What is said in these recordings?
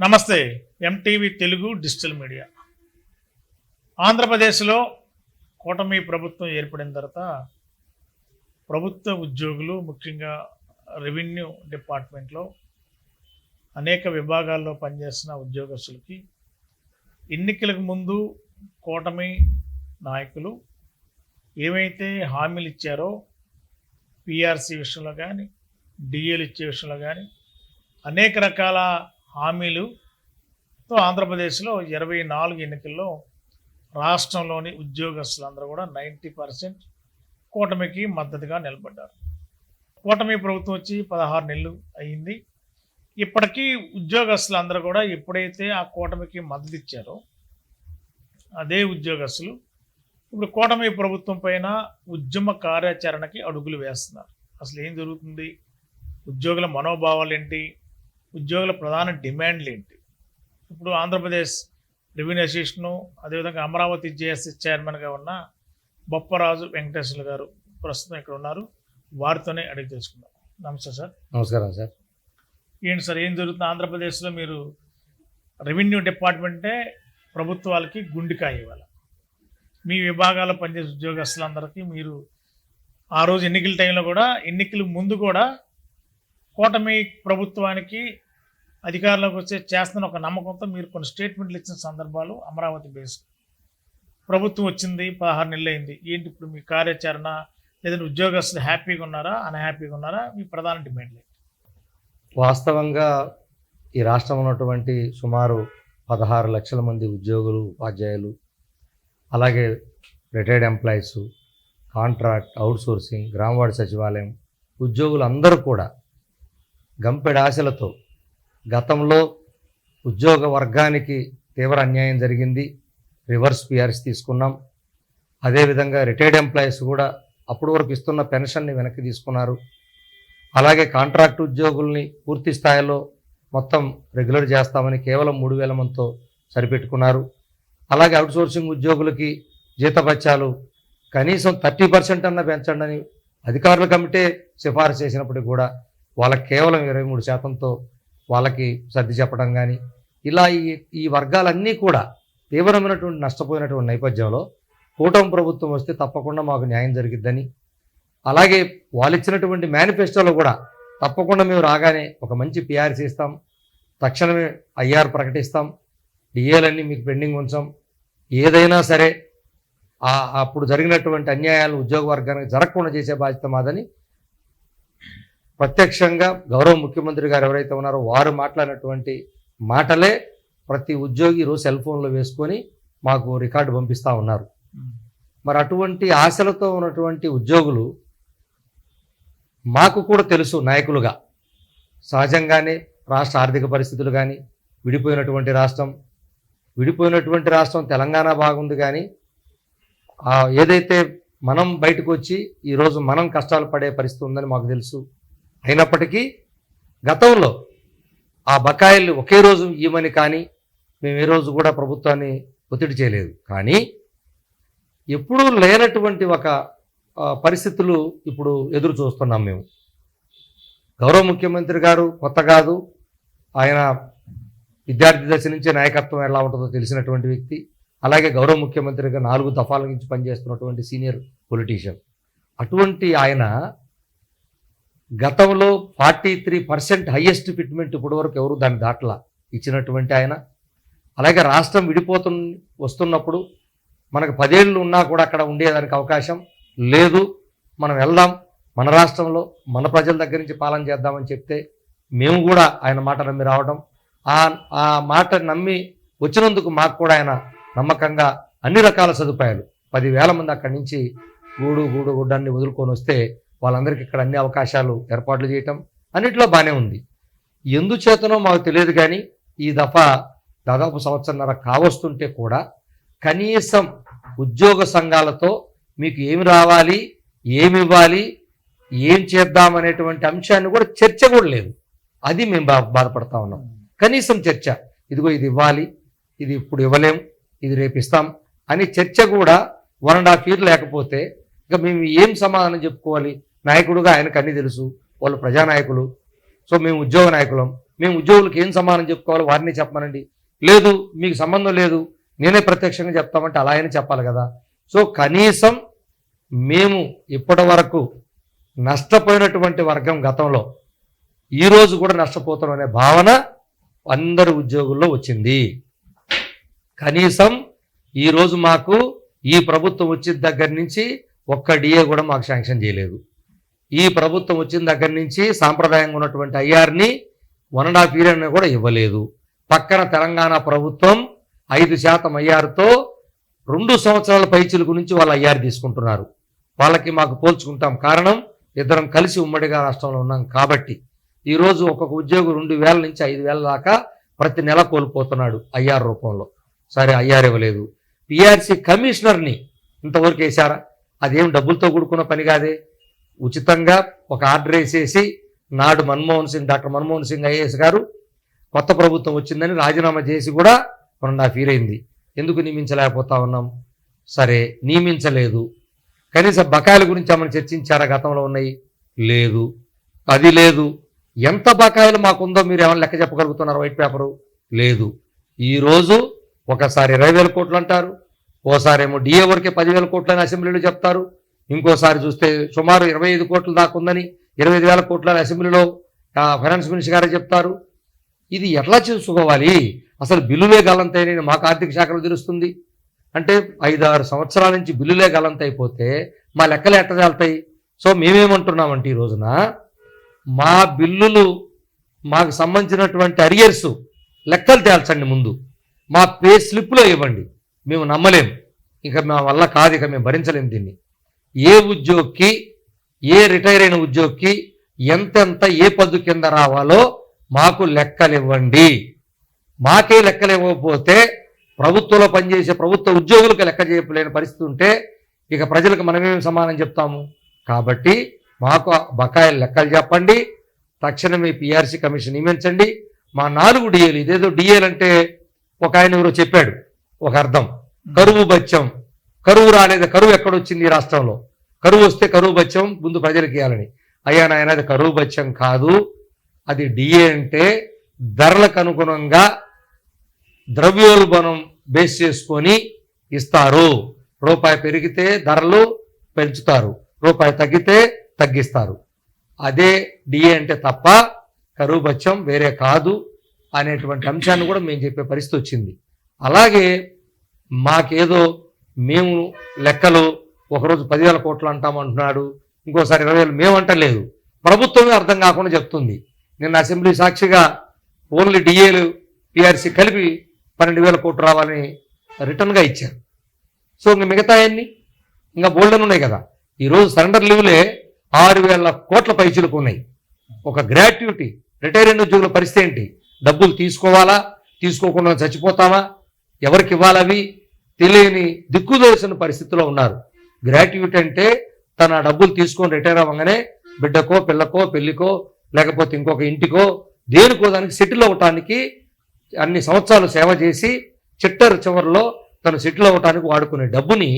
నమస్తే MTV Telugu digital media. ఆంధ్రప్రదేశ్లో కూటమి ప్రభుత్వం ఏర్పడిన తర్వాత ప్రభుత్వ ఉద్యోగులు ముఖ్యంగా రెవెన్యూ డిపార్ట్మెంట్లో అనేక విభాగాల్లో పనిచేస్తున్న ఉద్యోగస్తులకి ఎన్నికలకు ముందు కూటమి నాయకులు ఏవైతే హామీలు ఇచ్చారో పిఆర్సీ విషయంలో కానీ డిఏలు ఇచ్చే విషయంలో కానీ అనేక రకాల హామీలుతో ఆంధ్రప్రదేశ్లో ఇరవై నాలుగు ఎన్నికల్లో రాష్ట్రంలోని ఉద్యోగస్తులందరూ కూడా నైంటీ పర్సెంట్ కూటమికి మద్దతుగా నిలబడ్డారు. కూటమి ప్రభుత్వం వచ్చి పదహారు నెలలు అయ్యింది ఇప్పటికీ ఉద్యోగస్తులందరూ కూడా ఎప్పుడైతే ఆ కూటమికి మద్దతు ఇచ్చారో అదే ఉద్యోగస్తులు ఇప్పుడు కూటమి ప్రభుత్వం పైన ఉద్యమ కార్యాచరణకి అడుగులు వేస్తున్నారు. అసలు ఏం జరుగుతుంది? ఉద్యోగుల మనోభావాలు ఏంటి? ఉద్యోగుల ప్రధాన డిమాండ్లు ఏంటి? ఇప్పుడు ఆంధ్రప్రదేశ్ రెవెన్యూ అసోసియేషను అదేవిధంగా అమరావతి జేఎస్ఎస్ చైర్మన్గా ఉన్న బొప్పరాజు వెంకటేశ్వర గారు ప్రస్తుతం ఇక్కడ ఉన్నారు. వారితోనే అడిగి తెలుసుకుందాం. నమస్తే సార్. నమస్కారం సార్. ఏంటి సార్ ఏం జరుగుతుంది? ఆంధ్రప్రదేశ్లో మీరు రెవెన్యూ డిపార్ట్మెంటే ప్రభుత్వాలకి గుండికాయ ఇవ్వాలి? మీ విభాగాల్లో పనిచేసే ఉద్యోగస్తులందరికీ మీరు ఆ రోజు ఎన్నికల టైంలో కూడా ఎన్నికల ముందు కూడా కూటమి ప్రభుత్వానికి అధికారంలోకి వచ్చే చేస్తున్న ఒక నమ్మకంతో మీరు కొన్ని స్టేట్మెంట్లు ఇచ్చిన సందర్భాలు అమరావతి బేస్. ప్రభుత్వం వచ్చింది పదహారు నెలలు అయింది. ఏంటి ఇప్పుడు మీ కార్యాచరణ? లేదంటే ఉద్యోగస్తులు హ్యాపీగా ఉన్నారా? అన్హ్యాపీగా ఉన్నారా? మీ ప్రధాన డిమాండ్లు వాస్తవంగా ఈ రాష్ట్రం ఉన్నటువంటి సుమారు పదహారు లక్షల మంది ఉద్యోగులు ఉపాధ్యాయులు అలాగే రిటైర్డ్ ఎంప్లాయీస్ కాంట్రాక్ట్ అవుట్సోర్సింగ్ గ్రామవాడ సచివాలయం ఉద్యోగులు అందరూ కూడా గంపెడ ఆశలతో గతంలో ఉద్యోగ వర్గానికి తీవ్ర అన్యాయం జరిగింది. రివర్స్ పిఆర్స్ తీసుకున్నాం. అదేవిధంగా రిటైర్డ్ ఎంప్లాయీస్ కూడా అప్పటి వరకు ఇస్తున్న పెన్షన్ని వెనక్కి తీసుకున్నారు. అలాగే కాంట్రాక్ట్ ఉద్యోగుల్ని పూర్తి స్థాయిలో మొత్తం రెగ్యులర్ చేస్తామని కేవలం మూడు వేల మందితో సరిపెట్టుకున్నారు. అలాగే అవుట్సోర్సింగ్ ఉద్యోగులకి జీతపత్యాలు కనీసం థర్టీ పర్సెంట్ అన్న పెంచండి అని అధికారుల కమిటీ సిఫారసు చేసినప్పటికీ కూడా వాళ్ళకి కేవలం ఇరవై మూడు శాతంతో వాళ్ళకి సర్ది చెప్పడం కానీ ఇలా ఈ ఈ వర్గాలన్నీ కూడా తీవ్రమైనటువంటి నష్టపోయినటువంటి నేపథ్యంలో కూటమి ప్రభుత్వం వస్తే తప్పకుండా మాకు న్యాయం జరిగిద్దని అలాగే వాళ్ళు ఇచ్చినటువంటి మేనిఫెస్టోలో కూడా తప్పకుండా మేము రాగానే ఒక మంచి పిఆర్సీ ఇస్తాం తక్షణమే ఐఆర్ ప్రకటిస్తాం డిఏలన్నీ మీకు పెండింగ్ ఉంచాం. ఏదైనా సరే అప్పుడు జరిగినటువంటి అన్యాయాలు ఉద్యోగ వర్గానికి జరగకుండా చేసే బాధ్యత మాదని ప్రత్యక్షంగా గౌరవ ముఖ్యమంత్రి గారు ఎవరైతే ఉన్నారో వారు మాట్లాడినటువంటి మాటలే ప్రతి ఉద్యోగి ఈరోజు సెల్ ఫోన్లో వేసుకొని మాకు రికార్డు పంపిస్తూ ఉన్నారు. మరి అటువంటి ఆశలతో ఉన్నటువంటి ఉద్యోగులు మాకు కూడా తెలుసు నాయకులుగా. సహజంగానే రాష్ట్ర ఆర్థిక పరిస్థితులు కానీ విడిపోయినటువంటి రాష్ట్రం విడిపోయినటువంటి రాష్ట్రం తెలంగాణ బాగుంది కానీ ఏదైతే మనం బయటకు వచ్చి ఈరోజు మనం కష్టాలు పడే పరిస్థితి ఉందని మాకు తెలుసు. అయినప్పటికీ గతంలో ఆ బకాయిలు ఒకే రోజు ఇవ్వమని కానీ మేము ఏ రోజు కూడా ప్రభుత్వాన్ని ఒత్తిడి చేయలేదు. కానీ ఎప్పుడూ లేనటువంటి ఒక పరిస్థితులు ఇప్పుడు ఎదురు చూస్తున్నాం మేము. గౌరవ ముఖ్యమంత్రి గారు కొత్త కాదు. ఆయన విద్యార్థి దశ నుంచే నాయకత్వం ఎలా ఉంటుందో తెలిసినటువంటి వ్యక్తి అలాగే గౌరవ ముఖ్యమంత్రిగా నాలుగు దఫాల నుంచి పనిచేస్తున్నటువంటి సీనియర్ పొలిటీషియన్. అటువంటి ఆయన గతంలో forty three percent highest fitment ఇప్పటి వరకు ఎవరు దాన్ని దాటలా ఇచ్చినటువంటి ఆయన. అలాగే రాష్ట్రం విడిపోతు వస్తున్నప్పుడు మనకు పదేళ్ళు ఉన్నా కూడా అక్కడ ఉండేదానికి అవకాశం లేదు. మనం వెళ్దాం మన రాష్ట్రంలో మన ప్రజల దగ్గర నుంచి పాలన చేద్దామని చెప్తే మేము కూడా ఆయన మాట నమ్మి రావడం ఆ ఆ మాట నమ్మి వచ్చినందుకు మాకు కూడా ఆయన నమ్మకంగా అన్ని రకాల సదుపాయాలు. పదివేల మంది అక్కడి నుంచి గూడు గూడు గుడ్డాన్ని వదులుకొని వస్తే వాళ్ళందరికీ ఇక్కడ అన్ని అవకాశాలు ఏర్పాట్లు చేయటం అన్నిట్లో బాగానే ఉంది. ఎందుచేతనో మాకు తెలియదు కానీ ఈ దఫా దాదాపు సంవత్సరంన్నర కావస్తుంటే కూడా కనీసం ఉద్యోగ సంఘాలతో మీకు ఏమి రావాలి ఏమి ఇవ్వాలి ఏం చేద్దామనేటువంటి అంశాన్ని కూడా చర్చ కూడా లేదు. అది మేము బా బాధపడతా ఉన్నాం. కనీసం చర్చ. ఇదిగో ఇది ఇవ్వాలి ఇది ఇప్పుడు ఇవ్వలేం ఇది రేపు ఇస్తాం అని చర్చ కూడా వన్ అండ్ హాఫ్ ఇయర్ లేకపోతే ఇంకా మేము ఏం సమాధానం చెప్పుకోవాలి? నాయకుడుగా ఆయనకు అన్నీ తెలుసు వాళ్ళు ప్రజానాయకులు. సో మేము ఉద్యోగ నాయకులం. మేము ఉద్యోగులకు ఏం సమాధానం చెప్పుకోవాలి? వారిని చెప్పమనండి. లేదు మీకు సంబంధం లేదు నేనే ప్రత్యక్షంగా చెప్తామంటే అలా అయినా చెప్పాలి కదా. సో కనీసం మేము ఇప్పటి వరకు నష్టపోయినటువంటి వర్గం గతంలో ఈ రోజు కూడా నష్టపోతాం అనే భావన అందరు ఉద్యోగుల్లో వచ్చింది. కనీసం ఈరోజు మాకు ఈ ప్రభుత్వం వచ్చిన దగ్గర నుంచి ఒక్క డిఏ కూడా మాకు శాంక్షన్ చేయలేదు. ఈ ప్రభుత్వం వచ్చిన దగ్గర నుంచి సాంప్రదాయంగా ఉన్నటువంటి ఐఆర్ని వన్ అండ్ హాఫ్ ఇయర్ కూడా ఇవ్వలేదు. పక్కన తెలంగాణ ప్రభుత్వం ఐదు శాతం ఐఆర్తో రెండు సంవత్సరాల పైచిలుకు గురించి వాళ్ళు ఐఆర్ తీసుకుంటున్నారు. వాళ్ళకి మాకు పోల్చుకుంటాం. కారణం ఇద్దరం కలిసి ఉమ్మడిగా రాష్ట్రంలో ఉన్నాం కాబట్టి. ఈరోజు ఒక్కొక్క ఉద్యోగి రెండు వేల నుంచి ఐదు వేల దాకా ప్రతి నెల కోల్పోతున్నాడు ఐఆర్ రూపంలో. సరే ఐఆర్ ఇవ్వలేదు. పిఆర్సీ కమిషనర్ని ఇంతవరకు వేశారా? అదేం డబ్బులతో కూడుకున్న పని కాదే. ఉచితంగా ఒక ఆర్డర్ వేసేసి నాడు మన్మోహన్ సింగ్ డాక్టర్ మన్మోహన్ సింగ్ ఐఏఎస్ గారు కొత్త ప్రభుత్వం వచ్చిందని రాజీనామా చేసి కూడా వన్ అండ్ ఫీల్ అయింది. ఎందుకు నియమించలేకపోతా ఉన్నాం? సరే నియమించలేదు. కనీసం బకాయిల గురించి ఏమైనా చర్చించారా గతంలో ఉన్నాయి? లేదు. అది లేదు. ఎంత బకాయిలు మాకుందో మీరు ఏమైనా లెక్క చెప్పగలుగుతున్నారు వైట్ పేపరు? లేదు. ఈరోజు ఒకసారి ఇరవై వేల కోట్లు అంటారు. ఓసారి ఏమో డిఏ వరకే పదివేల కోట్లు అని అసెంబ్లీలో చెప్తారు. ఇంకోసారి చూస్తే సుమారు ఇరవై ఐదు కోట్ల దాకా ఉందని ఇరవై ఐదు వేల కోట్ల అసెంబ్లీలో ఫైనాన్స్ మినిస్టర్ గారే చెప్తారు. ఇది ఎట్లా చూసుకోవాలి? అసలు బిల్లులే గల్లంతైన మాకు ఆర్థిక శాఖలో తెలుస్తుంది. అంటే ఐదు ఆరు సంవత్సరాల నుంచి బిల్లులే గలంతైపోతే మా లెక్కలు ఎట్ట తేలుతాయి సో మేమేమంటున్నామంటే ఈ రోజున మా బిల్లులు మాకు సంబంధించినటువంటి అరియర్స్ లెక్కలు తేల్చండి ముందు. మా పే స్లిప్లో ఇవ్వండి. మేము నమ్మలేము. ఇక మా వల్ల కాదు ఇక మేము భరించలేము దీన్ని. ఏ ఉద్యోగికి ఏ రిటైర్ అయిన ఉద్యోగికి ఎంతెంత ఏ పద్దు కింద రావాలో మాకు లెక్కలు ఇవ్వండి మాకే లెక్కలు ఇవ్వకపోతే ప్రభుత్వంలో పనిచేసే ప్రభుత్వ ఉద్యోగులకు లెక్క చేయలేని పరిస్థితి ఉంటే ఇక ప్రజలకు మనమేమి సమానం చెప్తాము? కాబట్టి మాకు బకాయిల లెక్కలు చెప్పండి. తక్షణమే పిఆర్సీ కమిషన్ నియమించండి. మా నాలుగు డిఏలు ఇదేదో డిఏలు అంటే ఒక ఆయన ఎవరో చెప్పాడు. ఒక అర్థం. కరువు బత్యం కరువు రాలేదు. కరువు ఎక్కడొచ్చింది ఈ రాష్ట్రంలో? కరువు వస్తే కరువు బత్యం ముందు ప్రజలకు ఇవ్వాలని అయ్యా నాయన అది కరువు బత్యం కాదు. అది డిఏ అంటే ధరలకు అనుగుణంగా ద్రవ్యోల్బణం బేస్ చేసుకొని ఇస్తారు. రూపాయి పెరిగితే ధరలు పెంచుతారు. రూపాయి తగ్గితే తగ్గిస్తారు. అదే డిఏ అంటే తప్ప కరువు బచ్చం వేరే కాదు అనేటువంటి అంశాన్ని కూడా మేము చెప్పే పరిస్థితి వచ్చింది. అలాగే మాకేదో మేము లెక్కలు ఒకరోజు పదివేల కోట్లు అంటామంటున్నాడు ఇంకోసారి ఇరవై వేలు మేము అంటలేదు. ప్రభుత్వమే అర్థం కాకుండా చెప్తుంది. నిన్న అసెంబ్లీ సాక్షిగా ఓన్లీ డిఏలు పిఆర్సీ కలిపి పన్నెండు వేల కోట్లు రావాలని రిటర్న్గా ఇచ్చారు. సో ఇంక మిగతా అన్ని ఇంకా బోల్డెన్ ఉన్నాయి కదా. ఈరోజు సరెండర్ లీవ్లే ఆరు వేల కోట్ల పైచులకు ఉన్నాయి. ఒక గ్రాట్యుటీ. రిటైర్ ఉద్యోగుల పరిస్థితి ఏంటి? డబ్బులు తీసుకోవాలా? తీసుకోకుండా చచ్చిపోతామా? ఎవరికి ఇవ్వాలవి తెలియని దిక్కుదోసిన పరిస్థితిలో ఉన్నారు. గ్రాట్యుటీ అంటే తన డబ్బులు తీసుకొని రిటైర్ అవ్వగానే బిడ్డకో పిల్లకో పెళ్ళికో లేకపోతే ఇంకొక ఇంటికో దేనికో దానికి సెటిల్ అవ్వటానికి అన్ని సంవత్సరాలు సేవ చేసి చిట్టర్ చివరిలో తను సెటిల్ అవ్వటానికి వాడుకునే డబ్బుని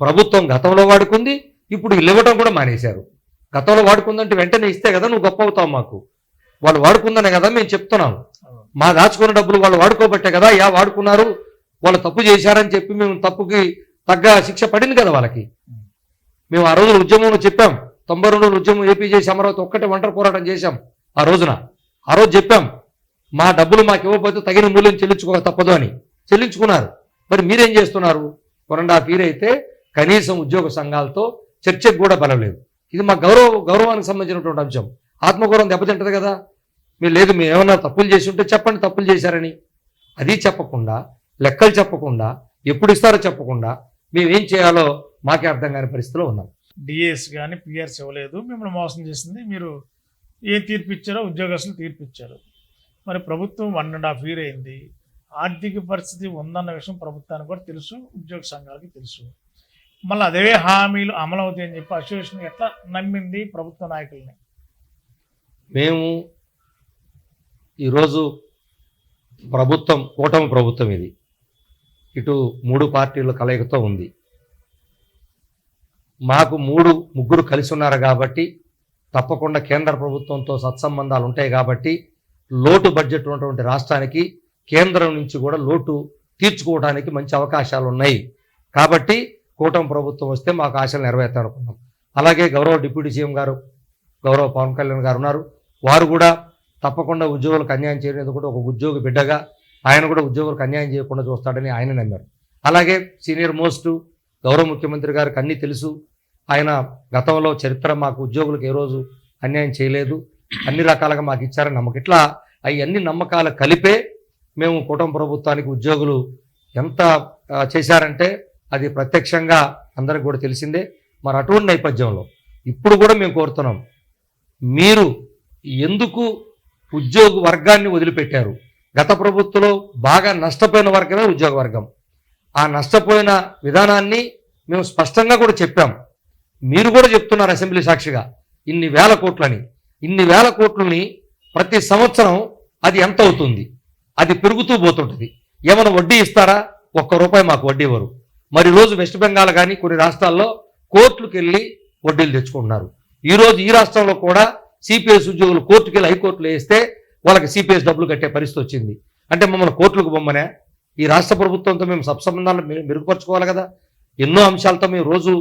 ప్రభుత్వం గతంలో వాడుకుంది ఇప్పుడు వీళ్ళు ఇవ్వటం కూడా మానేశారు. గతంలో వాడుకుందంటే వెంటనే ఇస్తే కదా నువ్వు గొప్ప అవుతావు మాకు. వాళ్ళు వాడుకుందనే కదా మేము చెప్తున్నాం మా దాచుకున్న డబ్బులు వాళ్ళు వాడుకోబట్టే కదా యా వాడుకున్నారు వాళ్ళు తప్పు చేశారని చెప్పి మేము తప్పుకి తగ్గ శిక్ష పడింది కదా వాళ్ళకి. మేము ఆ రోజున ఉద్యమంలో చెప్పాం. తొంభై రెండు ఉద్యమం ఏపీ చేసి అమరావతి ఒక్కటే ఒంటరి పోరాటం చేశాం ఆ రోజున. ఆ రోజు చెప్పాం మా డబ్బులు మాకు ఇవ్వకపోతే తగిన మూల్యం చెల్లించుకోక తప్పదు అని. చెల్లించుకున్నారు. మరి మీరేం చేస్తున్నారు? వన్ అండ్ హాఫ్ ఇయర్ అయితే కనీసం ఉద్యోగ సంఘాలతో చర్చకు కూడా బలలేదు ఇది మా గౌరవ గౌరవానికి సంబంధించినటువంటి అంశం. ఆత్మగౌరవం దెబ్బతింటది కదా. మీరు లేదు మేము ఏమన్నా తప్పులు చేసి ఉంటే చెప్పండి తప్పులు చేశారని. అది చెప్పకుండా లెక్కలు చెప్పకుండా ఎప్పుడు ఇస్తారో చెప్పకుండా మేమేం చేయాలో మాకే అర్థం కాని పరిస్థితిలో ఉన్నాం. డిఎస్ కానీ పిఆర్స్ ఇవ్వలేదు. మిమ్మల్ని మోసం చేసింది మీరు ఏం తీర్పు ఇచ్చారో ఉద్యోగస్తులు తీర్పు ఇచ్చారు. మరి ప్రభుత్వం వన్ అండ్ హాఫ్ ఇయర్ అయింది. ఆర్థిక పరిస్థితి ఉందన్న విషయం ప్రభుత్వానికి కూడా తెలుసు ఉద్యోగ సంఘాలకి తెలుసు. మళ్ళీ అదే హామీలు అమలవుతాయని చెప్పి అసోసియేషన్ ఎట్లా నమ్మింది ప్రభుత్వ నాయకుల్ని? మేము ఈరోజు ప్రభుత్వం కూటమి ప్రభుత్వం ఇది. ఇటు మూడు పార్టీల కలయికతో ఉంది. మాకు మూడు ముగ్గురు కలిసి ఉన్నారు కాబట్టి తప్పకుండా కేంద్ర ప్రభుత్వంతో సత్సంబంధాలు ఉంటాయి కాబట్టి లోటు బడ్జెట్ ఉన్నటువంటి రాష్ట్రానికి కేంద్రం నుంచి కూడా లోటు తీర్చుకోవడానికి మంచి అవకాశాలు ఉన్నాయి. కాబట్టి కూటమి ప్రభుత్వం వస్తే మాకు ఆశలు నెరవేర్తారనుకున్నాం. అలాగే గౌరవ డిప్యూటీ సీఎం గారు గౌరవ పవన్ కళ్యాణ్ గారు ఉన్నారు. వారు కూడా తప్పకుండా ఉద్యోగులకు అన్యాయం చేయడం కూడా ఒక ఉద్యోగ బిడ్డగా ఆయన కూడా ఉద్యోగులకు అన్యాయం చేయకుండా చూస్తాడని ఆయన నమ్మారు. అలాగే సీనియర్ మోస్ట్ గౌరవ ముఖ్యమంత్రి గారికి అన్నీ తెలుసు. ఆయన గతంలో చరిత్ర మాకు ఉద్యోగులకు ఏ రోజు అన్యాయం చేయలేదు. అన్ని రకాలుగా మాకు ఇచ్చారని నమ్మకం. ఇట్లా అన్ని నమ్మకాలు కలిపే మేము కుటుంబ ప్రభుత్వానికి ఉద్యోగులు ఎంత చేశారంటే అది ప్రత్యక్షంగా అందరికి కూడా తెలిసిందే. మరి అటువంటి నేపథ్యంలో ఇప్పుడు కూడా మేము కోరుతున్నాం మీరు ఎందుకు ఉద్యోగ వర్గాన్ని వదిలిపెట్టారు? గత ప్రభుత్వంలో బాగా నష్టపోయిన వర్గమే ఉద్యోగ వర్గం. ఆ నష్టపోయిన విధానాన్ని మేము స్పష్టంగా కూడా చెప్పాం. మీరు కూడా చెప్తున్నారు అసెంబ్లీ సాక్షిగా ఇన్ని వేల కోట్లని. ఇన్ని వేల కోట్లని ప్రతి సంవత్సరం అది ఎంత అవుతుంది? అది పెరుగుతూ పోతుంటుంది. ఏమైనా వడ్డీ ఇస్తారా? ఒక్క రూపాయి మాకు వడ్డీ ఇవ్వరు. మరి రోజు వెస్ట్ బెంగాల్ కానీ కొన్ని రాష్ట్రాల్లో కోర్టులకు వెళ్ళి వడ్డీలు తెచ్చుకుంటున్నారు. ఈరోజు ఈ రాష్ట్రంలో కూడా సిపిఎస్ ఉద్యోగులు కోర్టుకి వెళ్ళి హైకోర్టులో వేస్తే వాళ్ళకి సిపిఎస్ డబ్బులు కట్టే పరిస్థితి వచ్చింది. అంటే మమ్మల్ని కోర్టులకు బొమ్మనే ఈ రాష్ట్ర ప్రభుత్వంతో మేము సత్సంబంధాలు మెరుగుపరచుకోవాలి మెరుగుపరుచుకోవాలి కదా. ఎన్నో అంశాలతో మేము రోజు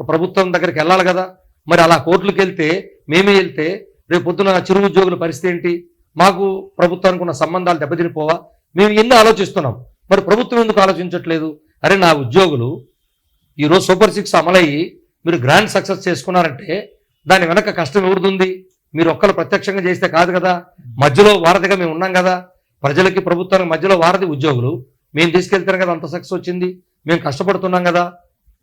ప్రభుత్వం దగ్గరికి వెళ్ళాలి కదా. మరి అలా కోర్టులకు వెళ్తే మేమే వెళ్తే రేపు పొద్దున చిరు ఉద్యోగుల పరిస్థితి ఏంటి? మాకు ప్రభుత్వానికి ఉన్న సంబంధాలు దెబ్బతినిపోవా? మేము ఎన్ని ఆలోచిస్తున్నాం. మరి ప్రభుత్వం ఎందుకు ఆలోచించట్లేదు? అరే నా ఉద్యోగులు ఈరోజు సూపర్ సిక్స్ అమలయ్యి మీరు గ్రాండ్ సక్సెస్ చేసుకున్నారంటే దాని వెనక కష్టం ఎవరిది మీరు ఒక్కరు ప్రత్యక్షంగా చేస్తే కాదు కదా. మధ్యలో వారధిగా మేము ఉన్నాం కదా. ప్రజలకి ప్రభుత్వానికి మధ్యలో వారధి ఉద్యోగులు. మేము తీసుకెళ్తాను కదా అంత సక్సెస్ వచ్చింది. మేము కష్టపడుతున్నాం కదా.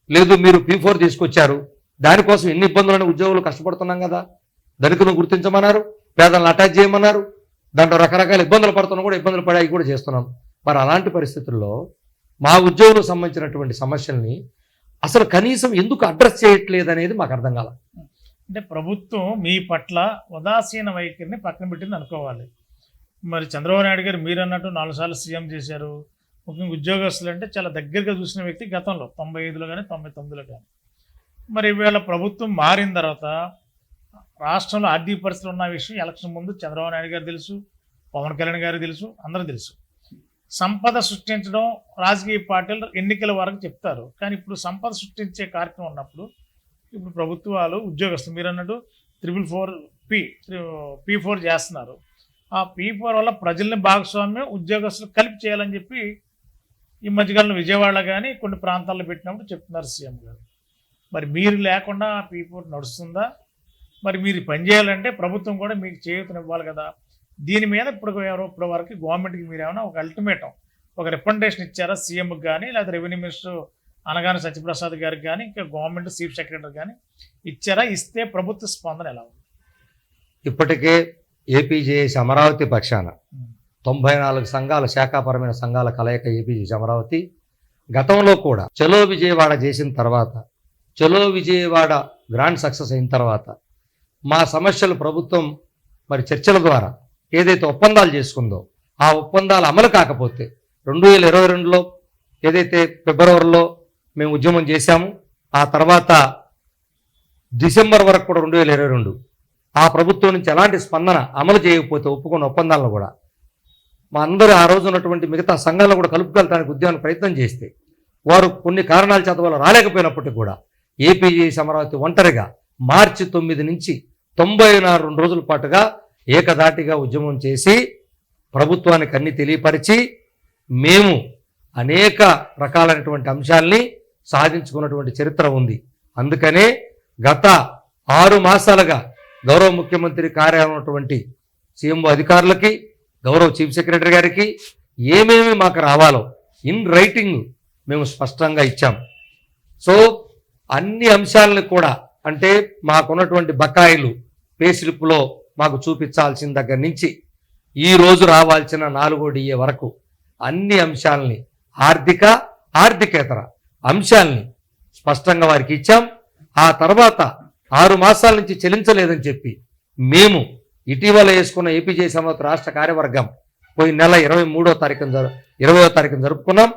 లేదు మీరు పీ ఫోర్ తీసుకొచ్చారు. దానికోసం ఎన్ని ఇబ్బందులను ఉద్యోగులు కష్టపడుతున్నాం కదా. ధనికులను గుర్తించమన్నారు. పేదలను అటాచ్ చేయమన్నారు. దాంట్లో రకరకాల ఇబ్బందులు పడుతున్నా కూడా ఇబ్బందులు పడాయి కూడా చేస్తున్నాం. మరి అలాంటి పరిస్థితుల్లో మా ఉద్యోగులకు సంబంధించినటువంటి సమస్యల్ని అసలు కనీసం ఎందుకు అడ్రస్ చేయట్లేదు అనేది మాకు అర్థం కాల. అంటే ప్రభుత్వం మీ పట్ల ఉదాసీన వైఖరిని పక్కన పెట్టింది అనుకోవాలి. మరి చంద్రబాబు నాయుడు గారు మీరు అన్నట్టు నాలుగు సార్లు సీఎం చేశారు. ముఖ్యంగా ఉద్యోగస్తులు అంటే చాలా దగ్గరగా చూసిన వ్యక్తి గతంలో తొంభై ఐదులో కానీ తొంభై తొమ్మిదిలో కానీ మరి ఇవాళ ప్రభుత్వం మారిన తర్వాత రాష్ట్రంలో ఆర్థిక పరిస్థితులు ఉన్న విషయం ఎలక్షన్ ముందు చంద్రబాబు నాయుడు గారు తెలుసు పవన్ కళ్యాణ్ గారు తెలుసు అందరూ తెలుసు. సంపద సృష్టించడం రాజకీయ పార్టీలు ఎన్నికల వరకు చెప్తారు. కానీ ఇప్పుడు సంపద సృష్టించే కార్యక్రమం ఉన్నప్పుడు ఇప్పుడు ప్రభుత్వాలు ఉద్యోగస్తులు మీరు అన్నట్టు triple four P P four చేస్తున్నారు. ఆ పీ ఫోర్ వల్ల ప్రజల్ని భాగస్వామ్యం ఉద్యోగస్తులు కలిపి చేయాలని చెప్పి ఈ మధ్యకాలంలో విజయవాడ కానీ కొన్ని ప్రాంతాల్లో పెట్టినప్పుడు చెప్తున్నారు సీఎం గారు. మరి మీరు లేకుండా ఆ పీ ఫోర్ నడుస్తుందా? మరి మీరు పని చేయాలంటే ప్రభుత్వం కూడా మీకు చేయూతనివ్వాలి కదా. దీని మీద ఇప్పుడు ఎవరో ఇప్పటి వరకు గవర్నమెంట్కి మీరు ఏమైనా ఒక అల్టిమేటం ఒక రికమెండేషన్ ఇచ్చారా సీఎంకి కానీ లేదా రెవెన్యూ మినిస్టర్ అనగానే సత్యప్రసాద్ గారికి కానీ ఇంకా గవర్నమెంట్ చీఫ్ సెక్రటరీ కానీ ఇచ్చారా? ఇస్తే ప్రభుత్వ స్పందన ఎలా ఉంది? ఇప్పటికే ఏపీజేఎస్ అమరావతి పక్షాన తొంభై నాలుగు సంఘాల శాఖాపరమైన సంఘాల కలయిక ఏపీజేసి అమరావతి. గతంలో కూడా చలో విజయవాడ చేసిన తర్వాత చలో విజయవాడ గ్రాండ్ సక్సెస్ అయిన తర్వాత మా సమస్యలు ప్రభుత్వం మరి చర్చల ద్వారా ఏదైతే ఒప్పందాలు చేసుకుందో ఆ ఒప్పందాలు అమలు కాకపోతే రెండు వేల ఇరవై రెండులో ఏదైతే ఫిబ్రవరిలో మేము ఉద్యమం చేశాము ఆ తర్వాత డిసెంబర్ వరకు కూడా రెండు వేల ఇరవై రెండు ఆ ప్రభుత్వం నుంచి ఎలాంటి స్పందన అమలు చేయకపోతే ఒప్పుకున్న ఒప్పందాలను కూడా మా అందరూ ఆ రోజు ఉన్నటువంటి మిగతా సంఘాలను కూడా కలుపుకెళ్తానికి ఉద్యమానికి ప్రయత్నం చేస్తే వారు కొన్ని కారణాల చేత వాళ్ళు రాలేకపోయినప్పటికీ కూడా ఏపీజేఎస్ అమరావతి ఒంటరిగా మార్చి తొమ్మిది నుంచి తొంభై నాలుగు రెండు రోజుల పాటుగా ఏకధాటిగా ఉద్యమం చేసి ప్రభుత్వానికి అన్ని తెలియపరిచి మేము అనేక రకాలైనటువంటి అంశాల్ని సాధించుకున్నటువంటి చరిత్ర ఉంది. అందుకనే గత ఆరు మాసాలుగా గౌరవ ముఖ్యమంత్రి కార్యాలయం ఉన్నటువంటి సీఎంఓ అధికారులకి గౌరవ చీఫ్ సెక్రటరీ గారికి ఏమేమి మాకు రావాలో ఇన్ రైటింగ్ మేము స్పష్టంగా ఇచ్చాం. సో అన్ని అంశాలను కూడా అంటే మాకున్నటువంటి బకాయిలు పే స్లిప్లో మాకు చూపించాల్సిన దగ్గర నుంచి ఈ రోజు రావాల్సిన నాలుగో డిఏ వరకు అన్ని అంశాలని ఆర్థిక ఆర్థికేతర అంశాలని స్పష్టంగా వారికి ఇచ్చాం. ఆ తర్వాత ఆరు మాసాల నుంచి చెల్లించలేదని చెప్పి మేము ఇటీవల వేసుకున్న ఏపీజే సమత రాష్ట్ర కార్యవర్గం పోయి నెల ఇరవై మూడో తారీఖున జరు ఇరవయో తారీఖున జరుపుకున్నాం.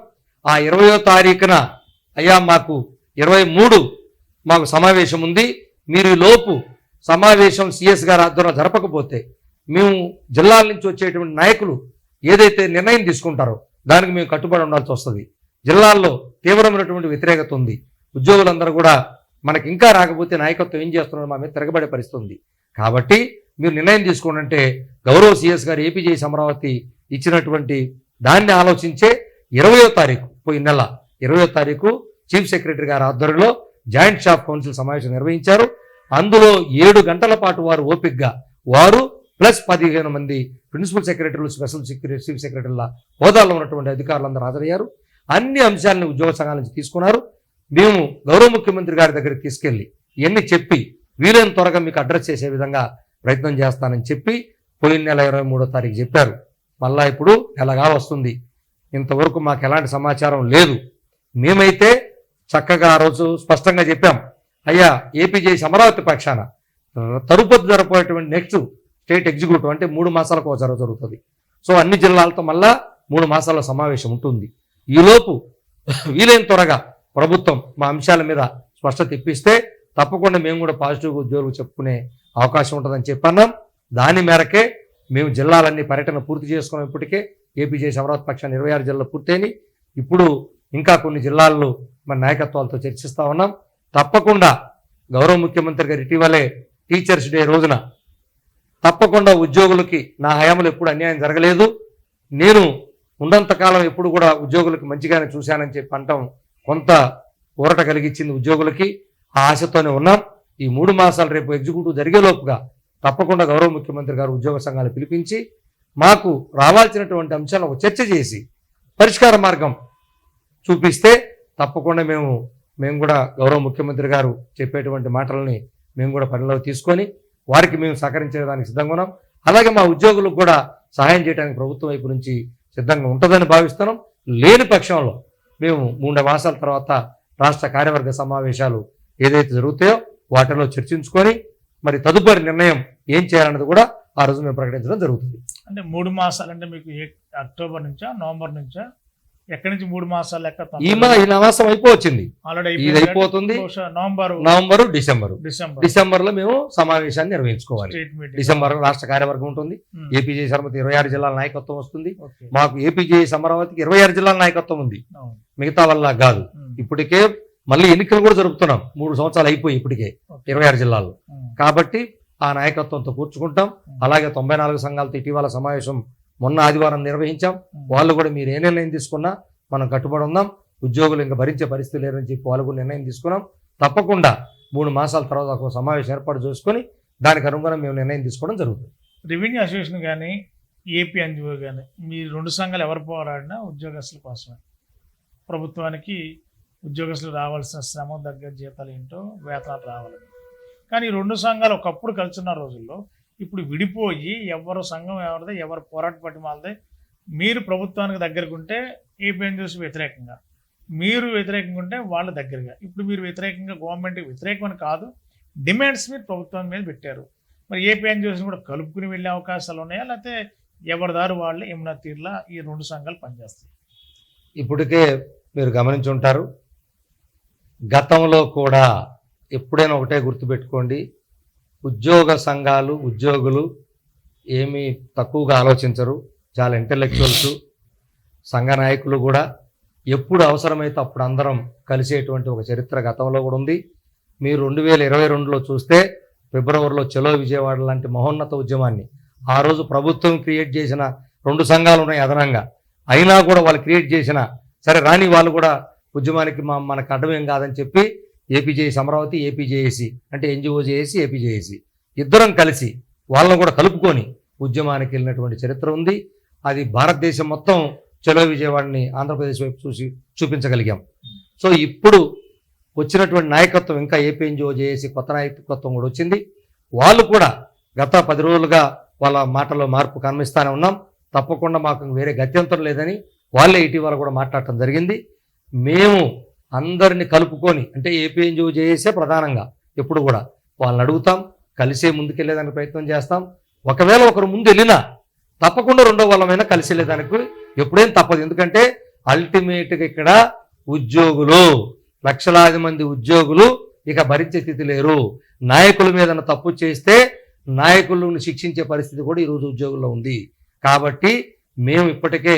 ఆ ఇరవయో తారీఖున అయ్యా మాకు ఇరవై మూడు మాకు సమావేశం ఉంది. మీరు ఈ లోపు సమావేశం సిఎస్ గారి ఆధ్వర్యంలో జరపకపోతే మేము జిల్లాల నుంచి వచ్చేటువంటి నాయకులు ఏదైతే నిర్ణయం తీసుకుంటారో దానికి మేము కట్టుబడి ఉండాల్సి వస్తుంది. జిల్లాల్లో తీవ్రమైనటువంటి వ్యతిరేకత ఉంది. ఉద్యోగులందరూ కూడా మనకి ఇంకా రాకపోతే నాయకత్వం ఏం చేస్తున్నారో మా మీద తిరగబడే పరిస్థితి ఉంది. కాబట్టి మీరు నిర్ణయం తీసుకోండి అంటే గౌరవ సిఎస్ గారు ఏపీజే అమరావతి ఇచ్చినటువంటి దాన్ని ఆలోచించే ఇరవయో తారీఖు పోయిన నెల ఇరవయో తారీఖు చీఫ్ సెక్రటరీ గారి ఆధ్వర్యంలో జాయింట్ షాప్ కౌన్సిల్ సమావేశం నిర్వహించారు. అందులో ఏడు గంటల పాటు వారు ఓపిక్గా వారు ప్లస్ పదిహేను మంది ప్రిన్సిపల్ సెక్రటరీలు స్పెషల్ సెక్రటరీ చీఫ్ సెక్రటరీల హోదాలో ఉన్నటువంటి అధికారులందరూ హాజరయ్యారు. అన్ని అంశాలను ఉద్యోగ సంఘాల నుంచి తీసుకున్నారు. మేము గౌరవ ముఖ్యమంత్రి గారి దగ్గరికి తీసుకెళ్ళి ఇవన్నీ చెప్పి వీలైన త్వరగా మీకు అడ్రస్ చేసే విధంగా ప్రయత్నం చేస్తానని చెప్పి పోయిన నెల ఇరవై మూడో తారీఖు చెప్పారు. మళ్ళా ఇప్పుడు నెలగా వస్తుంది? ఇంతవరకు మాకు ఎలాంటి సమాచారం లేదు. మేమైతే చక్కగా ఆ రోజు స్పష్టంగా చెప్పాం. అయ్యా ఏపీజేసి అమరావతి పక్షాన. తరుపతి జరపేటువంటి నెక్స్ట్ స్టేట్ ఎగ్జిక్యూటివ్ అంటే మూడు మాసాలకు ఒకసారి జరుగుతుంది. సో అన్ని జిల్లాలతో మళ్ళా మూడు మాసాల సమావేశం ఉంటుంది. ఈలోపు వీలైన త్వరగా ప్రభుత్వం మా అంశాల మీద స్పష్టత ఇప్పిస్తే తప్పకుండా మేము కూడా పాజిటివ్ ఉద్యోగులు చెప్పుకునే అవకాశం ఉంటుందని చెప్పన్నాం. దాని మేరకే మేము జిల్లాలన్నీ పర్యటన పూర్తి చేసుకున్నాం ఇప్పటికే. ఏపీజేసి అమరావతి పక్షాన్ని ఇరవై ఆరు జిల్లాలు పూర్తయినాయి. ఇప్పుడు ఇంకా కొన్ని జిల్లాల్లో మన నాయకత్వాలతో చర్చిస్తూ ఉన్నాం. తప్పకుండా గౌరవ ముఖ్యమంత్రి గారు ఇటీవలే టీచర్స్ డే రోజున తప్పకుండా ఉద్యోగులకి నా హయాంలో ఎప్పుడు అన్యాయం జరగలేదు. నేను ఉన్నంతకాలం ఎప్పుడు కూడా ఉద్యోగులకు మంచిగానే చూశానని చెప్పి అంటాం. కొంత ఊరట కలిగించింది ఉద్యోగులకి. ఆ ఆశతోనే ఉన్నాం. ఈ మూడు మాసాలు రేపు ఎగ్జిక్యూటివ్ జరిగేలోపుగా తప్పకుండా గౌరవ ముఖ్యమంత్రి గారు ఉద్యోగ సంఘాలు పిలిపించి మాకు రావాల్సినటువంటి అంశాలను ఒక చర్చ చేసి పరిష్కార మార్గం చూపిస్తే తప్పకుండా మేము మేము కూడా గౌరవ ముఖ్యమంత్రి గారు చెప్పేటువంటి మాటలని మేము కూడా పరిలో తీసుకొని వారికి మేము సహకరించడానికి సిద్ధంగా ఉన్నాం. అలాగే మా ఉద్యోగులకు కూడా సహాయం చేయడానికి ప్రభుత్వం వైపు నుంచి సిద్ధంగా ఉంటుందని భావిస్తున్నాం. లేని పక్షంలో మేము మూడు మాసాల తర్వాత రాష్ట్ర కార్యవర్గ సమావేశాలు ఏదైతే జరుగుతాయో వాటిలో చర్చించుకొని మరి తదుపరి నిర్ణయం ఏం చేయాలన్నది కూడా ఆ రోజు మేము ప్రకటించడం జరుగుతుంది. అంటే మూడు మాసాలు అంటే మీకు అక్టోబర్ నుంచా నవంబర్ నుంచా? ఎక్కడి నుంచి మూడు మాసాలు లెక్క ఈ మా ఈ మాసం అయిపోవచ్చింది ఆల్రెడీ ఇది అయిపోతుంది. November November December. డిసెంబర్. డిసెంబర్లో మేము సమావేశాన్ని నిర్వహించుకోవాలి. డిసెంబర్ రాష్ట్ర కార్యవర్గం ఉంటుంది. ఉమ్, ఏపీజే సమితి ఇరవై ఆరు జిల్లాల నాయకత్వం వస్తుంది. మాకు ఏపీజే అమరావతికి ఇరవై ఆరు జిల్లాల నాయకత్వం ఉంది. మిగతా వల్ల కాదు. ఉమ్, ఇప్పటికే మళ్ళీ ఎన్నికలు కూడా జరుపుతున్నాం. మూడు సంవత్సరాలు అయిపోయి ఇప్పటికే. ఇరవై ఆరు జిల్లాల్లో. ఉమ్, కాబట్టి ఆ నాయకత్వంతో కూర్చుకుంటాం. అలాగే తొంభై నాలుగు సంఘాలతో ఇటీవల సమావేశం మొన్న ఆదివారం నిర్వహించాం. వాళ్ళు కూడా మీరు ఏ నిర్ణయం తీసుకున్నా మనం కట్టుబడి ఉందాం. ఉద్యోగులు ఇంకా భరించే పరిస్థితి లేరని చెప్పి వాళ్ళు కూడా నిర్ణయం తీసుకున్నాం. తప్పకుండా మూడు మాసాల తర్వాత ఒక సమావేశం ఏర్పాటు చేసుకొని దానికి అనుగుణంగా మేము నిర్ణయం తీసుకోవడం జరుగుతుంది. రెవెన్యూ అసోసియేషన్ కానీ ఏపీ ఎన్జిఓ కానీ మీ రెండు సంఘాలు ఎవరు పోరాడినా ఉద్యోగస్తుల కోసమే. ప్రభుత్వానికి ఉద్యోగస్తులు రావాల్సిన శ్రమ దగ్గర జీతాలు ఏంటో వేతనాలు రావాలని కానీ రెండు సంఘాలు ఒకప్పుడు కలిసిన రోజుల్లో ఇప్పుడు విడిపోయి ఎవరు సంఘం ఎవరిదే ఎవరు పోరాట పట్టి వాళ్ళదే మీరు ప్రభుత్వానికి దగ్గరకు ఉంటే ఏపీ వ్యతిరేకంగా. మీరు వ్యతిరేకంగా ఉంటే వాళ్ళ దగ్గరగా. ఇప్పుడు మీరు వ్యతిరేకంగా గవర్నమెంట్కి వ్యతిరేకమని కాదు డిమాండ్స్ మీరు ప్రభుత్వం మీద పెట్టారు. మరి ఏపీ కూడా కలుపుకుని వెళ్ళే అవకాశాలు ఉన్నాయా? లేకపోతే ఎవరిదారు వాళ్ళు ఏమన్నా తీరులా ఈ రెండు సంఘాలు పనిచేస్తాయి? ఇప్పటికే మీరు గమనించి ఉంటారు గతంలో కూడా ఎప్పుడైనా ఒకటే గుర్తుపెట్టుకోండి. ఉద్యోగ సంఘాలు ఉద్యోగులు ఏమీ తక్కువగా ఆలోచించరు. చాలా ఇంటలెక్చువల్స్ సంఘ నాయకులు కూడా ఎప్పుడు అవసరమైతే అప్పుడు అందరం కలిసేటువంటి ఒక చరిత్ర గతంలో కూడా ఉంది. మీరు రెండు వేల ఇరవై రెండులో చూస్తే ఫిబ్రవరిలో చలో విజయవాడ లాంటి మహోన్నత ఉద్యమాన్ని ఆ రోజు ప్రభుత్వం క్రియేట్ చేసిన రెండు సంఘాలు ఉన్నాయి అదనంగా. అయినా కూడా వాళ్ళు క్రియేట్ చేసిన సరే రాని వాళ్ళు కూడా ఉద్యమానికి మా మనకు అడ్డమేం కాదని చెప్పి ఏపీజేఎస్ అమరావతి ఏపీజేఏసి అంటే ఎన్జిఓ జేఏసి ఏపీజేఏసి. ఇద్దరం కలిసి వాళ్ళని కూడా కలుపుకొని ఉద్యమానికి వెళ్ళినటువంటి చరిత్ర ఉంది. అది భారతదేశం మొత్తం చలో విజయవాడని ఆంధ్రప్రదేశ్ వైపు చూసి చూపించగలిగాం. సో ఇప్పుడు వచ్చినటువంటి నాయకత్వం ఇంకా ఏపీ ఎన్జిఓ జేఏసి కొత్త నాయకత్వం కూడా వచ్చింది. వాళ్ళు కూడా గత పది రోజులుగా వాళ్ళ మాటల్లో మార్పు కనిపిస్తానే ఉన్నాం. తప్పకుండా మాకు వేరే గత్యంతరం లేదని వాళ్ళే ఇటీవల కూడా మాట్లాడటం జరిగింది. మేము అందరిని కలుపుకొని అంటే ఏపీ ఎన్జిఓ చేసే ప్రధానంగా ఎప్పుడు కూడా వాళ్ళని అడుగుతాం కలిసే ముందుకెళ్ళేదానికి ప్రయత్నం చేస్తాం. ఒకవేళ ఒకరు ముందు వెళ్ళినా తప్పకుండా రెండో వాళ్ళమైనా కలిసి వెళ్ళేదానికి ఎప్పుడేం తప్పదు. ఎందుకంటే అల్టిమేట్గా ఇక్కడ ఉద్యోగులు లక్షలాది మంది ఉద్యోగులు ఇక భరించే స్థితి లేరు. నాయకుల మీద తప్పు చేస్తే నాయకులను శిక్షించే పరిస్థితి కూడా ఈరోజు ఉద్యోగుల్లో ఉంది. కాబట్టి మేము ఇప్పటికే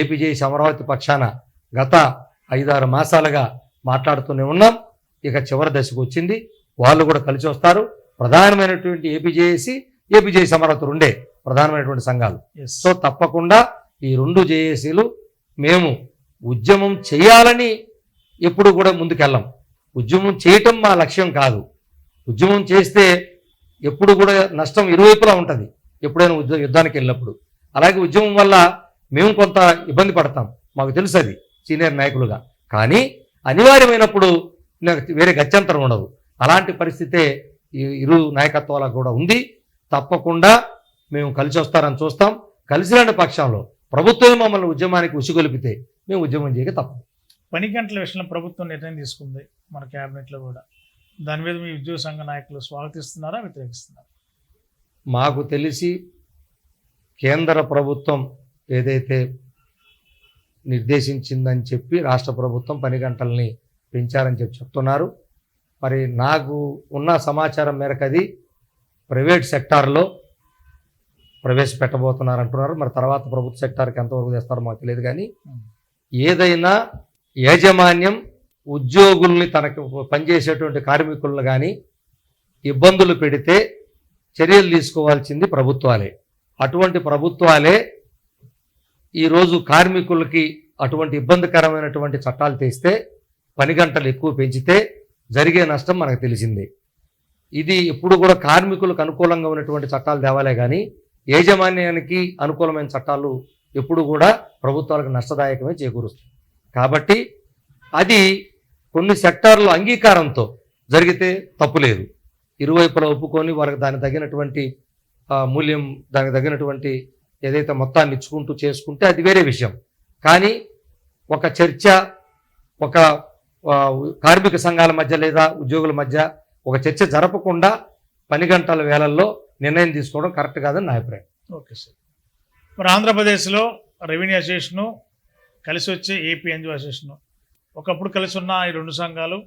ఏపీజేఎస్ అమరావతి పక్షాన గత ఐదారు మాసాలుగా మాట్లాడుతూనే ఉన్నాం. ఇక చివరి దశకు వచ్చింది. వాళ్ళు కూడా కలిసి వస్తారు. ప్రధానమైనటువంటి ఏపీజేఏసి ఏపీజేఎస్ అమరావతి రెండే ప్రధానమైనటువంటి సంఘాలు. సో తప్పకుండా ఈ రెండు జేఏసీలు మేము ఉద్యమం చేయాలని ఎప్పుడు కూడా ముందుకెళ్ళం. ఉద్యమం చేయటం మా లక్ష్యం కాదు. ఉద్యమం చేస్తే ఎప్పుడు కూడా నష్టం ఇరువైపులా ఉంటుంది. ఎప్పుడైనా యుద్ధానికి వెళ్ళినప్పుడు. అలాగే ఉద్యమం వల్ల మేము కొంత ఇబ్బంది పడతాం. మాకు తెలుసు అది సీనియర్ నాయకులుగా. కానీ అనివార్యమైనప్పుడు వేరే గత్యంతరం ఉండదు. అలాంటి పరిస్థితే ఇరు నాయకత్వాలకు కూడా ఉంది. తప్పకుండా మేము కలిసి వస్తారని చూస్తాం. కలిసి రాని పక్షంలో ప్రభుత్వమే మమ్మల్ని ఉద్యమానికి ఉసిగొలిపితే మేము ఉద్యమం చేయక తప్పదు. పని గంటల విషయంలో ప్రభుత్వం నిర్ణయం తీసుకుంది మన క్యాబినెట్లో కూడా. దాని మీద మీ ఉద్యోగ సంఘ నాయకులు స్వాగతిస్తున్నారా వ్యతిరేకిస్తున్నారా? మాకు తెలిసి కేంద్ర ప్రభుత్వం ఏదైతే నిర్దేశించిందని చెప్పి రాష్ట్ర ప్రభుత్వం పని గంటల్ని పెంచారని చెప్పి చెప్తున్నారు. మరి నాకు ఉన్న సమాచారం మేరకు అది ప్రైవేట్ సెక్టార్లో ప్రవేశపెట్టబోతున్నారు అంటున్నారు. మరి తర్వాత ప్రభుత్వ సెక్టార్కి ఎంతవరకు చేస్తారో మాకు తెలియదు కానీ ఏదైనా యాజమాన్యం ఉద్యోగుల్ని తనకు పనిచేసేటువంటి కార్మికులను కానీ ఇబ్బందులు పెడితే చర్యలు తీసుకోవాల్సింది ప్రభుత్వాలే. అటువంటి ప్రభుత్వాలే ఈరోజు కార్మికులకి అటువంటి ఇబ్బందికరమైనటువంటి చట్టాలు తెస్తే పని గంటలు ఎక్కువ పెంచితే జరిగే నష్టం మనకు తెలిసిందే. ఇది ఎప్పుడు కూడా కార్మికులకు అనుకూలంగా ఉన్నటువంటి చట్టాలు తేవాలే కానీ యాజమాన్యానికి అనుకూలమైన చట్టాలు ఎప్పుడు కూడా ప్రభుత్వాలకు నష్టదాయకమే చేకూరుస్తుంది కాబట్టి అది కొన్ని సెక్టార్లు అంగీకారంతో జరిగితే తప్పులేదు ఇరువైపులా ఒప్పుకొని వారికి దానికి తగినటువంటి మూల్యం దానికి తగినటువంటి ఏదైతే మొత్తాన్ని ఇచ్చుకుంటూ చేసుకుంటే అది వేరే విషయం. కానీ ఒక చర్చ ఒక కార్మిక సంఘాల మధ్య లేదా ఉద్యోగుల మధ్య ఒక చర్చ జరపకుండా పని గంటల వేళల్లో నిర్ణయం తీసుకోవడం కరెక్ట్ కాదని నా అభిప్రాయం. Okay sir. మరి ఆంధ్రప్రదేశ్లో రెవెన్యూ అసోసియేషను కలిసి వచ్చే ఏపీ ఎన్జిఓ అసోసియేషను. ఒకప్పుడు కలిసి ఉన్న ఈ రెండు సంఘాలు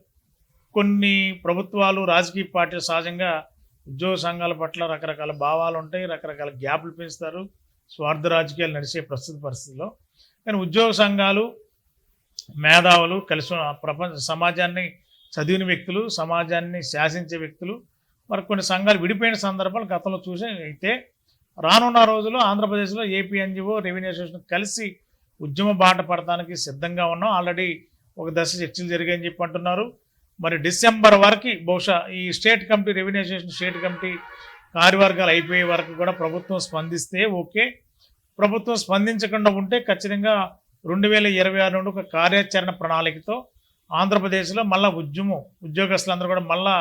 కొన్ని ప్రభుత్వాలు రాజకీయ పార్టీలు సహజంగా ఉద్యోగ సంఘాల పట్ల రకరకాల భావాలు ఉంటాయి రకరకాల గ్యాప్లు పెంచుతారు. స్వార్థ రాజకీయాలు నడిచే ప్రస్తుత పరిస్థితిలో. కానీ ఉద్యోగ సంఘాలు మేధావులు కలిసి ప్రపంచ సమాజాన్ని చదివిన వ్యక్తులు సమాజాన్ని శాసించే వ్యక్తులు మరి కొన్ని సంఘాలు విడిపోయిన సందర్భాలు గతంలో చూసి అయితే రానున్న రోజుల్లో ఆంధ్రప్రదేశ్లో ఏపీ ఎన్జిఓ రెవెన్యూ అసోసియేషన్ కలిసి ఉద్యమ బాట పడటానికి సిద్ధంగా ఉన్నాం. ఆల్రెడీ ఒక దశ చర్చలు జరిగాయని చెప్పి అంటున్నారు. మరి డిసెంబర్ వరకు బహుశా ఈ state committee revenue association state committee కార్యవర్గాలు అయిపోయే వరకు కూడా ప్రభుత్వం స్పందిస్తే ఓకే. ప్రభుత్వం స్పందించకుండా ఉంటే ఖచ్చితంగా రెండు వేల ఇరవై ఆరు నుండి ఒక కార్యాచరణ ప్రణాళికతో ఆంధ్రప్రదేశ్లో మళ్ళా ఉద్యమం ఉద్యోగస్తులందరూ కూడా మళ్ళా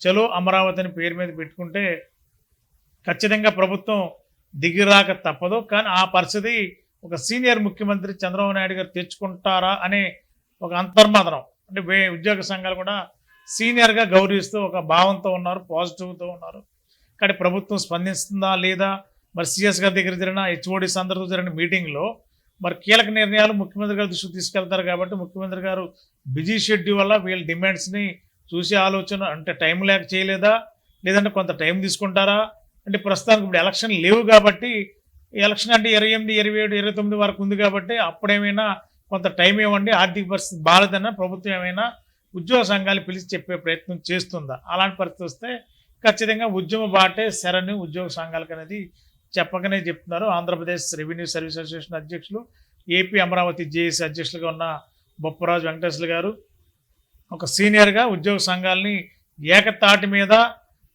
చలో అమరావతి అని పేరు మీద పెట్టుకుంటే ఖచ్చితంగా ప్రభుత్వం దిగిరాక తప్పదు. కానీ ఆ పరిస్థితి ఒక సీనియర్ ముఖ్యమంత్రి చంద్రబాబు నాయుడు గారు తెచ్చుకుంటారా అనే ఒక అంతర్మాదనం. అంటే వే ఉద్యోగ సంఘాలు కూడా సీనియర్గా గౌరవిస్తూ ఒక భావంతో ఉన్నారు పాజిటివ్తో ఉన్నారు. కానీ ప్రభుత్వం స్పందిస్తుందా లేదా? మరి సిఎస్ గారి దగ్గర జరిగిన హెచ్ఓడిస్ అందరితో జరిగిన మీటింగ్లో మరి కీలక నిర్ణయాలు ముఖ్యమంత్రి గారి దృష్టికి తీసుకెళ్తారు కాబట్టి ముఖ్యమంత్రి గారు బిజీ షెడ్యూల్ వల్ల వీళ్ళ డిమాండ్స్ని చూసే ఆలోచన అంటే టైం లేక చేయలేదా? లేదంటే కొంత టైం తీసుకుంటారా? అంటే ప్రస్తుతానికి ఇప్పుడు ఎలక్షన్ లేవు కాబట్టి ఈ ఎలక్షన్ అంటే ఇరవై ఎనిమిది ఇరవై ఏడు ఇరవై తొమ్మిది వరకు ఉంది కాబట్టి అప్పుడేమైనా కొంత టైం ఇవ్వండి ఆర్థిక పరిస్థితి బాగాలేదన్నా ప్రభుత్వం ఏమైనా ఉద్యోగ సంఘాలు పిలిచి చెప్పే ప్రయత్నం చేస్తుందా? అలాంటి పరిస్థితి వస్తే ఖచ్చితంగా ఉద్యమ బాటే శరణి ఉద్యోగ సంఘాలకు అనేది చెప్పకనే చెప్తున్నారు. ఆంధ్రప్రదేశ్ రెవెన్యూ సర్వీస్ అసోసియేషన్ అధ్యక్షులు ఏపీ అమరావతి జేఏసీ అధ్యక్షులుగా ఉన్న బొప్పరాజు వెంకటేశ్వర గారు ఒక సీనియర్గా ఉద్యోగ సంఘాలని ఏకతాటి మీద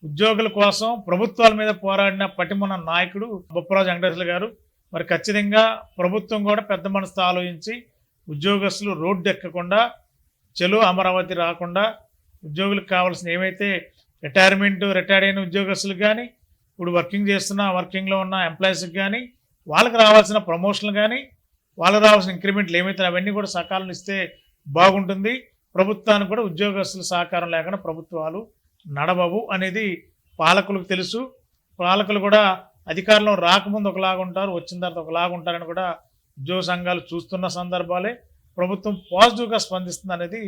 ఉద్యోగుల కోసం ప్రభుత్వాల మీద పోరాడిన పటిమన నాయకుడు బొప్పరాజు వెంకటేశ్వర గారు. మరి ఖచ్చితంగా ప్రభుత్వం కూడా పెద్ద మనసుతో ఆలోచించి ఉద్యోగస్తులు రోడ్డు ఎక్కకుండా చెలో అమరావతి రాకుండా ఉద్యోగులకు కావాల్సిన ఏమైతే రిటైర్మెంట్ రిటైర్డ్ అయిన ఉద్యోగస్తులకు కానీ ఇప్పుడు వర్కింగ్ చేస్తున్న వర్కింగ్లో ఉన్న ఎంప్లాయీస్కి కానీ వాళ్ళకి రావాల్సిన ప్రమోషన్లు కానీ వాళ్ళకి రావాల్సిన ఇంక్రిమెంట్లు ఏమైతే అవన్నీ కూడా సకాలం ఇస్తే బాగుంటుంది. ప్రభుత్వానికి కూడా ఉద్యోగస్తుల సహకారం లేకుండా ప్రభుత్వాలు నడవవు అనేది పాలకులకు తెలుసు. పాలకులు కూడా అధికారంలో రాకముందు ఒకలాగా ఉంటారు వచ్చిన తర్వాత ఒకలాగా ఉంటారని కూడా ఉద్యోగ సంఘాలు చూస్తున్న సందర్భాలే. ప్రభుత్వం పాజిటివ్గా స్పందిస్తుంది అనేది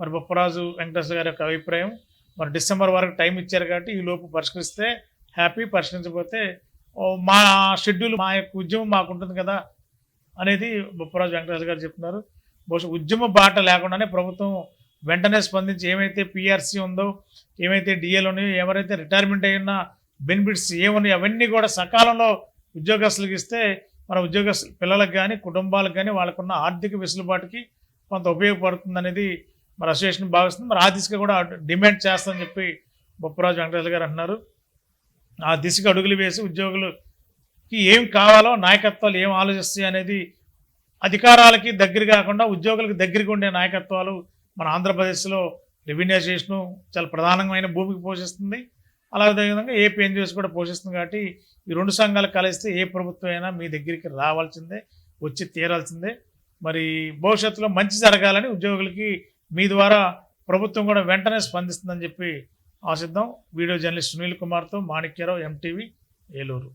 మరి బొప్పరాజు వెంకటేశ్వర గారి యొక్క అభిప్రాయం. మరి డిసెంబర్ వరకు టైం ఇచ్చారు కాబట్టి ఈ లోపు పరిష్కరిస్తే హ్యాపీ పరిష్కరించకపోతే మా షెడ్యూల్ మా యొక్క ఉద్యమం మాకు ఉంటుంది కదా అనేది బొప్పరాజు వెంకటరాజు గారు చెప్తున్నారు. బహుశా ఉద్యమ బాట లేకుండానే ప్రభుత్వం వెంటనే స్పందించి ఏమైతే పిఆర్సీ ఉందో ఏమైతే డిఎల్ ఉన్నాయో ఎవరైతే రిటైర్మెంట్ అయిన బెనిఫిట్స్ ఏమున్నాయో అవన్నీ కూడా సకాలంలో ఉద్యోగస్తులకు ఇస్తే మన ఉద్యోగస్తు పిల్లలకు కానీ కుటుంబాలకు కానీ వాళ్ళకున్న ఆర్థిక వెసులుబాటుకి కొంత ఉపయోగపడుతుంది అనేది మరి అసోసియేషన్ భావిస్తుంది. మరి ఆ దిశగా కూడా డిమాండ్ చేస్తామని చెప్పి బొప్పరాజు వెంకటేశ్వర గారు అంటున్నారు. ఆ దిశగా అడుగులు వేసి ఉద్యోగులకి ఏం కావాలో నాయకత్వాలు ఏం ఆలోచిస్తాయి అనేది అధికారాలకి దగ్గర కాకుండా ఉద్యోగులకు దగ్గరగా ఉండే నాయకత్వాలు మన ఆంధ్రప్రదేశ్లో రెవెన్యూ అసోసియేషన్ చాలా ప్రధానమైన భూమికి పోషిస్తుంది. అలాగే అదేవిధంగా ఏపీ కూడా పోషిస్తుంది కాబట్టి ఈ రెండు సంఘాలు కలిస్తే ఏ ప్రభుత్వం అయినా మీ దగ్గరికి రావాల్సిందే వచ్చి తీరాల్సిందే. మరి భవిష్యత్తులో మంచి జరగాలని ఉద్యోగులకి మీ ద్వారా ప్రభుత్వం కూడా వెంటనే స్పందిస్తుందని చెప్పి ఆశిద్దాం. వీడియో జర్నలిస్ట్ సునీల్ కుమార్తో మాణిక్యరావు ఎంటీవీ ఏలూరు.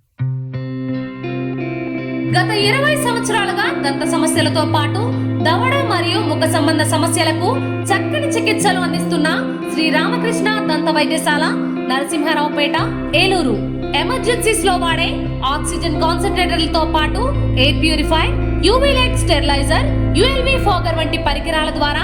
గత ఇరవై సంవత్సరాలుగా దంత సమస్యలతో పాటు దవడ మరియు ముఖ సంబంధ సమస్యలకు చక్కని చికిత్సలు అందిస్తున్న శ్రీ రామకృష్ణ దంత వైద్యశాల నరసింహారావుపేట ఏలూరు. ఎమర్జెన్సీస్లో వాడే ఆక్సిజన్ కాన్సన్ట్రేటర్లతో పాటు air purify UV light steriliser ULV fogger వంటి పరికరాల ద్వారా